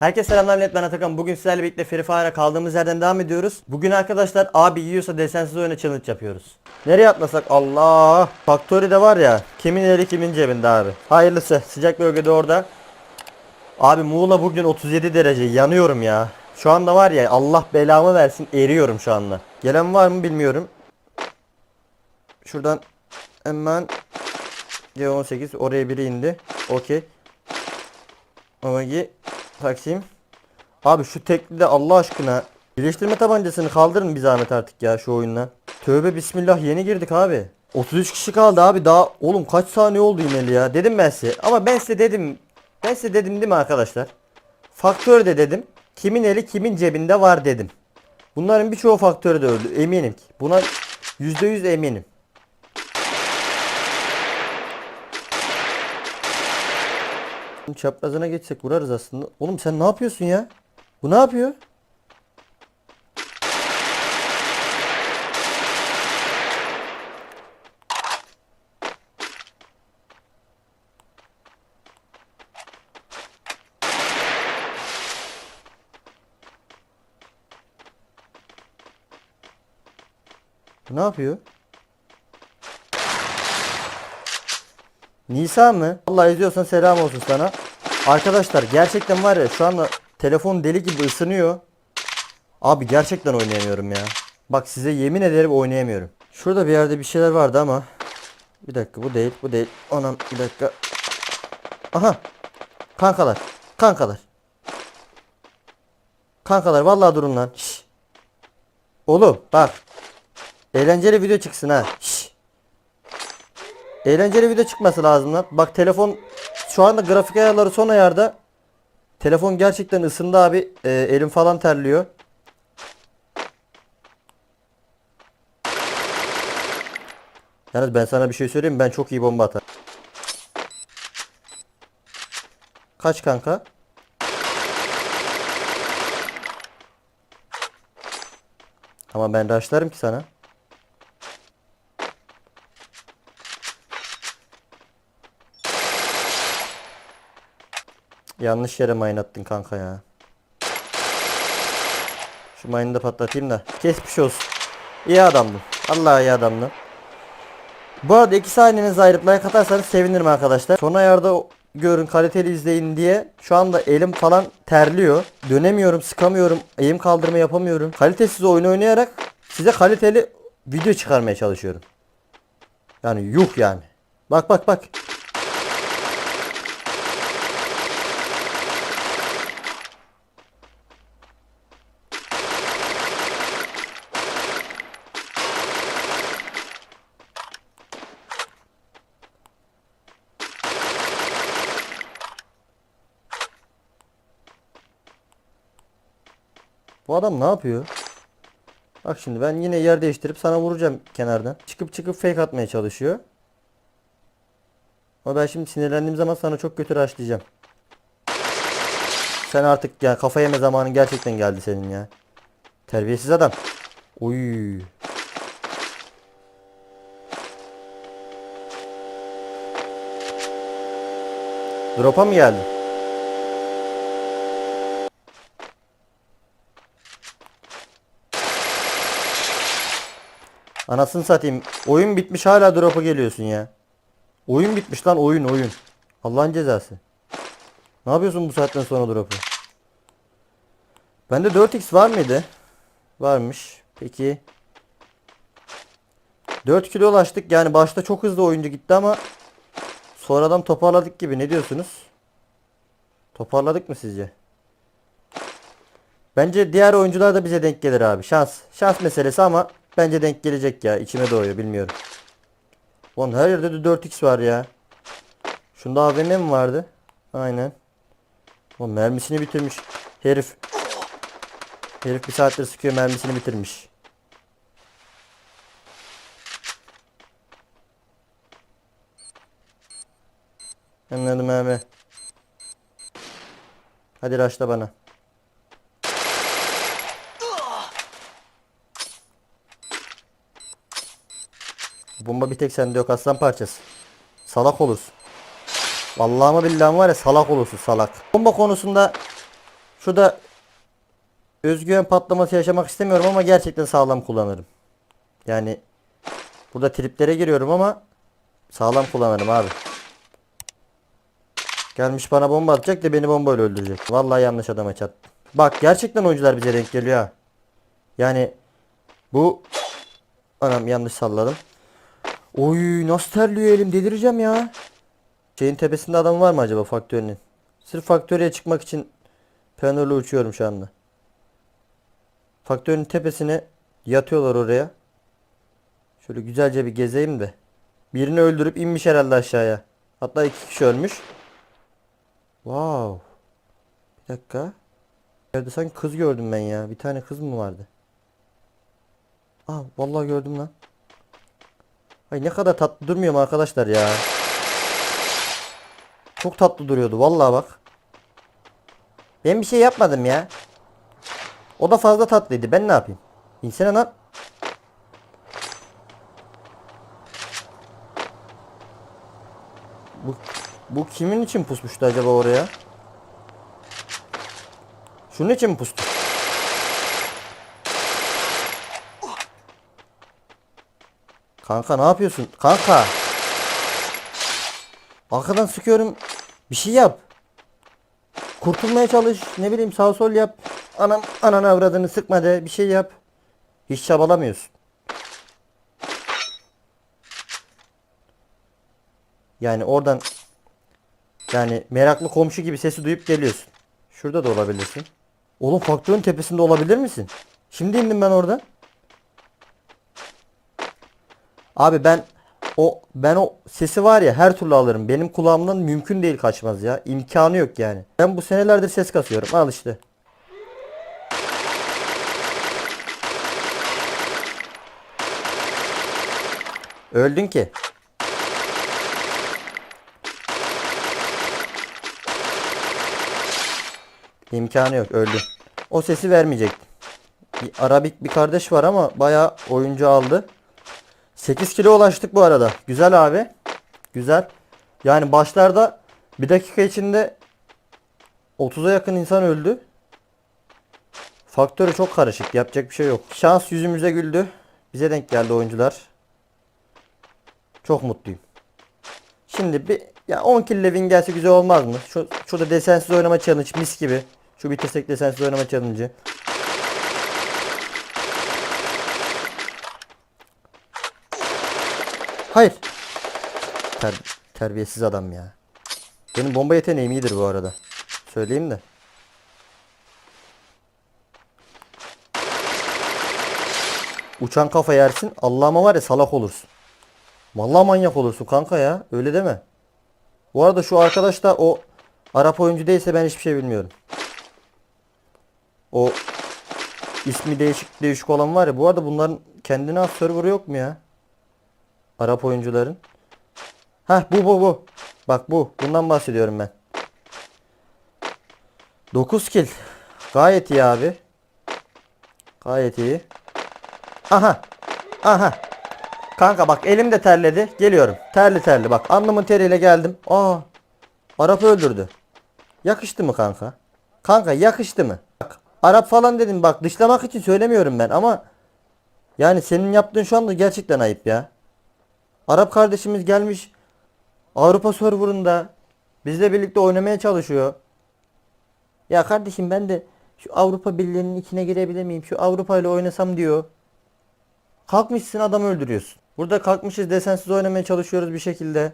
Herkese selamlar millet ben Atakan. Bugün sizlerle birlikte Free Fire'a kaldığımız yerden devam ediyoruz. Bugün arkadaşlar abi yiyorsa desensiz oyuna challenge yapıyoruz. Nereye atlasak? Allah! Factory de var ya. Kimin eli kimin cebinde abi. Hayırlısı. Sıcak bölgede orada. Abi Muğla bugün 37 derece. Yanıyorum ya. Şu anda var ya Allah belamı versin eriyorum şu anda. Gelen var mı bilmiyorum. Şuradan hemen C18 oraya biri indi. Okey. Omegi Taksim. Abi şu tekli de Allah aşkına birleştirme tabancasını kaldırın bir zahmet artık ya şu oyundan. Tövbe bismillah yeni girdik abi. 33 kişi kaldı abi daha oğlum kaç saniye oldu ineli ya dedim ben size ama ben size dedim ben size dedim değil mi arkadaşlar faktör de dedim kimin eli kimin cebinde var dedim bunların birçoğu faktörü de öldü eminim ki buna %100 eminim Çaprazına geçsek vurarız aslında. Oğlum sen ne yapıyorsun ya? Bu ne yapıyor? Ne yapıyor? Nisa mı? Allah izliyorsan selam olsun sana. Arkadaşlar gerçekten var ya şu anda telefon deli gibi ısınıyor. Abi gerçekten oynayamıyorum ya. Bak size yemin ederim oynayamıyorum. Şurada bir yerde bir şeyler vardı ama. Bir dakika bu değil bu değil. Anam bir dakika. Aha. Kankalar. Kankalar. Kankalar vallahi durun lan. Şş. Oğlum bak. Eğlenceli video çıksın ha. Şş. Eğlenceli video çıkması lazım lan. Bak telefon şu anda grafik ayarları son ayarda. Telefon gerçekten ısındı abi. Ee, elim falan terliyor. Yalnız ben sana bir şey söyleyeyim? Ben çok iyi bomba atarım. Kaç kanka? Ama ben rushlarım ki sana. Yanlış yere mayın attın kanka ya. Şu mayını da patlatayım da. Kesmiş olsun. İyi adamdın. Allah iyi adamdın. Bu arada iki saniyenizi ayırıp like atarsanız sevinirim arkadaşlar. Son ayarda görün kaliteli izleyin diye şu anda elim falan terliyor. Dönemiyorum, sıkamıyorum, eğim kaldırma yapamıyorum. Kalitesiz oyun oynayarak size kaliteli video çıkarmaya çalışıyorum. Yani yuh yani. Bak bak bak. Bu adam ne yapıyor? Bak şimdi ben yine yer değiştirip sana vuracağım kenardan. Çıkıp çıkıp fake atmaya çalışıyor. Ama ben şimdi sinirlendiğim zaman sana çok kötü raşlayacağım. Sen artık ya kafa yeme zamanın gerçekten geldi senin ya. Terbiyesiz adam. Uy. Drop'a mı geldin? Anasını satayım. Oyun bitmiş hala drop'a geliyorsun ya. Oyun bitmiş lan oyun oyun. Allah'ın cezası. Ne yapıyorsun bu saatten sonra drop'u? Bende 4x var mıydı? Varmış. Peki. 4 kilo ulaştık. Yani başta çok hızlı oyuncu gitti ama sonradan toparladık gibi. Ne diyorsunuz? Toparladık mı sizce? Bence diğer oyuncular da bize denk gelir abi. Şans. Şans meselesi ama bence denk gelecek ya. İçime doğuyor bilmiyorum. Ulan her yerde de 4x var ya. Şunda AVM mi vardı? Aynen. Ulan mermisini bitirmiş. Herif. Herif bir saattir sıkıyor mermisini bitirmiş. Anladım abi. Hadi raşla bana. Bomba bir tek sende yok aslan parçası. Salak olursun. Vallahi ama billahi var ya salak olursun salak. Bomba konusunda Şurada özgüven patlaması yaşamak istemiyorum ama gerçekten sağlam kullanırım. Yani burada triplere giriyorum ama sağlam kullanırım abi. Gelmiş bana bomba atacak da beni bombayla öldürecek. Vallahi yanlış adama çattım. Bak gerçekten oyuncular bize denk geliyor ha. Yani bu anam yanlış salladım. Oy nasıl terliyor elim delireceğim ya. Şeyin tepesinde adam var mı acaba faktörünün? Sırf faktöriye çıkmak için planörle uçuyorum şu anda. Faktörün tepesine yatıyorlar oraya. Şöyle güzelce bir gezeyim de. Birini öldürüp inmiş herhalde aşağıya. Hatta iki kişi ölmüş. Wow. Bir dakika. Nerede sanki kız gördüm ben ya. Bir tane kız mı vardı? Aa vallahi gördüm lan. Ay ne kadar tatlı durmuyor mu arkadaşlar ya. Çok tatlı duruyordu vallahi bak. Ben bir şey yapmadım ya. O da fazla tatlıydı. Ben ne yapayım? İnsene lan. Bu, bu kimin için pusmuştu acaba oraya? Şunun için mi pustu? Kanka ne yapıyorsun? Kanka. Arkadan sıkıyorum. Bir şey yap. Kurtulmaya çalış. Ne bileyim sağ sol yap. Anam ananı avradını sıkma de. Bir şey yap. Hiç çabalamıyorsun. Yani oradan yani meraklı komşu gibi sesi duyup geliyorsun. Şurada da olabilirsin. Oğlum faktörün tepesinde olabilir misin? Şimdi indim ben oradan. Abi ben o ben o sesi var ya her türlü alırım. Benim kulağımdan mümkün değil kaçmaz ya. İmkanı yok yani. Ben bu senelerdir ses kasıyorum. Al işte. Öldün ki. İmkanı yok öldü. O sesi vermeyecektim. Bir Arabik bir kardeş var ama bayağı oyuncu aldı. 8 kilo ulaştık bu arada. Güzel abi. Güzel. Yani başlarda bir dakika içinde 30'a yakın insan öldü. Faktörü çok karışık. Yapacak bir şey yok. Şans yüzümüze güldü. Bize denk geldi oyuncular. Çok mutluyum. Şimdi bir ya 10 kill win gelse güzel olmaz mı? Şu şurada desensiz oynama challenge mis gibi. Şu bitirsek desensiz oynama challenge'ı. Hayır. Ter, terbiyesiz adam ya. Benim bomba yeteneğim iyidir bu arada. Söyleyeyim de. Uçan kafa yersin. Allah'ıma var ya salak olursun. Vallahi manyak olursun kanka ya. Öyle deme. Bu arada şu arkadaş da o Arap oyuncu değilse ben hiçbir şey bilmiyorum. O ismi değişik değişik olan var ya. Bu arada bunların kendine has server'ı yok mu ya? Arap oyuncuların. Hah bu bu bu. Bak bu. Bundan bahsediyorum ben. 9 kill. Gayet iyi abi. Gayet iyi. Aha. Aha. Kanka bak elim de terledi. Geliyorum. Terli terli bak. Alnımın teriyle geldim. Aa. Arap öldürdü. Yakıştı mı kanka? Kanka yakıştı mı? Bak. Arap falan dedim bak dışlamak için söylemiyorum ben ama yani senin yaptığın şu anda gerçekten ayıp ya. Arap kardeşimiz gelmiş Avrupa serverında bizle birlikte oynamaya çalışıyor. Ya kardeşim ben de şu Avrupa Birliği'nin içine girebilir miyim? Şu Avrupa ile oynasam diyor. Kalkmışsın adam öldürüyorsun. Burada kalkmışız desensiz oynamaya çalışıyoruz bir şekilde.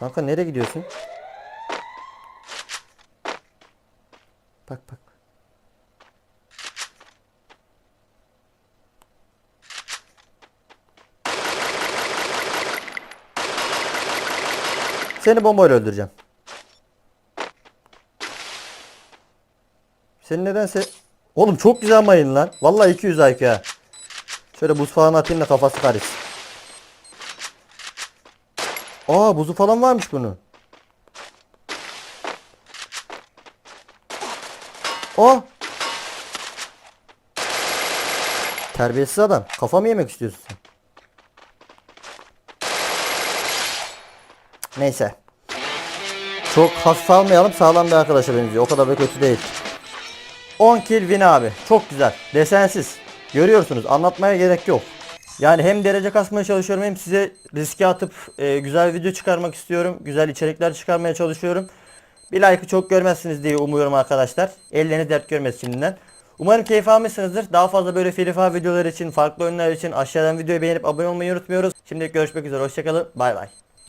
Kanka nereye gidiyorsun? Bak bak. Seni bombayla öldüreceğim. Senin nedense... Oğlum çok güzel mayın lan. Vallahi 200 IQ ha. Şöyle buz falan atayım da kafası karışsın. Aa buzu falan varmış bunun. O. Terbiyesiz adam. Kafa mı yemek istiyorsun sen? Neyse. Çok hafif almayalım. Sağlam bir arkadaşa benziyor. O kadar da kötü değil. 10 kill win abi. Çok güzel. Desensiz. Görüyorsunuz anlatmaya gerek yok. Yani hem derece kasmaya çalışıyorum hem size riske atıp e, güzel video çıkarmak istiyorum. Güzel içerikler çıkarmaya çalışıyorum. Bir like'ı çok görmezsiniz diye umuyorum arkadaşlar. Elleriniz dert görmez şimdiden. Umarım keyif almışsınızdır. Daha fazla böyle Fire videolar için, farklı oyunlar için aşağıdan videoyu beğenip abone olmayı unutmuyoruz. Şimdi görüşmek üzere. Hoşçakalın. Bay bay.